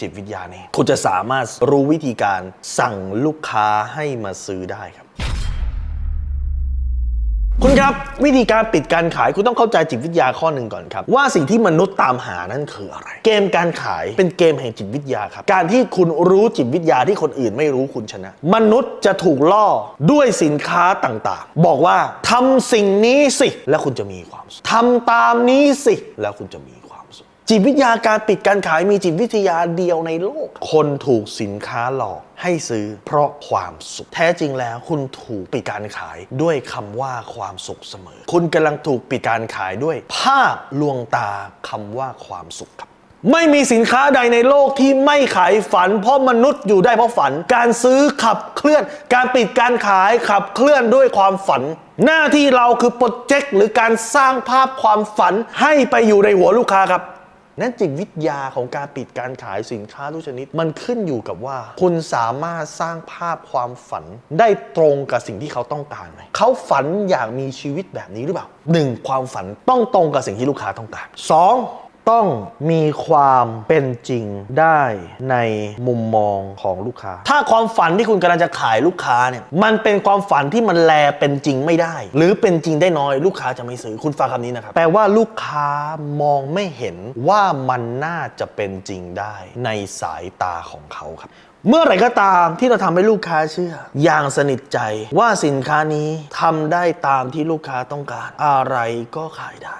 จิตวิทยานี้ คุณจะสามารถรู้วิธีการสั่งลูกค้าให้มาซื้อได้ครับ คุณครับวิธีการปิดการขายคุณต้องเข้าใจจิตวิทยาข้อหนึ่งก่อนครับ ว่าสิ่งที่มนุษย์ตามหานั้นคืออะไร เกมการขายเป็นเกมแห่งจิตวิทยาครับ การที่คุณรู้จิตวิทยาที่คนอื่นไม่รู้คุณชนะ มนุษย์จะถูกล่อด้วยสินค้าต่างๆ บอกว่าทำสิ่งนี้สิ แล้วคุณจะมีความสุขทำตามนี้สิ แล้วคุณจะมี จิตวิทยาการปิดการขายมีจิตวิทยาเดียวในโลก คนถูกสินค้าหลอกให้ซื้อเพราะความสุข แท้จริงแล้วคุณถูกปิดการขายด้วยคำว่าความสุขเสมอ คุณกำลังถูกปิดการขายด้วย ภาพลวงตาคำว่าความสุขครับไม่มีสินค้าใดในโลกที่ไม่ขายฝัน เพราะมนุษย์อยู่ได้เพราะฝัน การซื้อขับเคลื่อน การปิดการขายขับเคลื่อนด้วยความฝัน หน้าที่เราคือโปรเจกต์หรือการสร้างภาพความฝันให้ไปอยู่ในหัวลูกค้าครับ นั้นจิตวิทยาของการปิดการขายสินค้าทุกชนิด มันขึ้นอยู่กับว่า คุณสามารถสร้างภาพความฝันได้ตรงกับสิ่งที่เขาต้องการไหมเขาฝันอยากมีชีวิตแบบนี้หรือเปล่าหนึ่งความฝันต้องตรงกับสิ่งที่ลูกค้าต้องการสอง ต้องมีความเป็นจริงได้ในมุมมองของลูกค้า ถ้าความฝันที่คุณกำลังจะขายลูกค้าเนี่ย มันเป็นความฝันที่มันแลเป็นจริงไม่ได้ หรือเป็นจริงได้น้อยลูกค้าจะไม่ซื้อคุณฟังคำนี้นะครับ แปลว่าลูกค้ามองไม่เห็นว่ามันน่าจะเป็นจริงได้ในสายตาของเขาครับเมื่อไหร่ก็ตามที่เราทำให้ลูกค้าเชื่อ อย่างสนิทใจว่าสินค้านี้ทำได้ตามที่ลูกค้าต้องการ อะไรก็ขายได้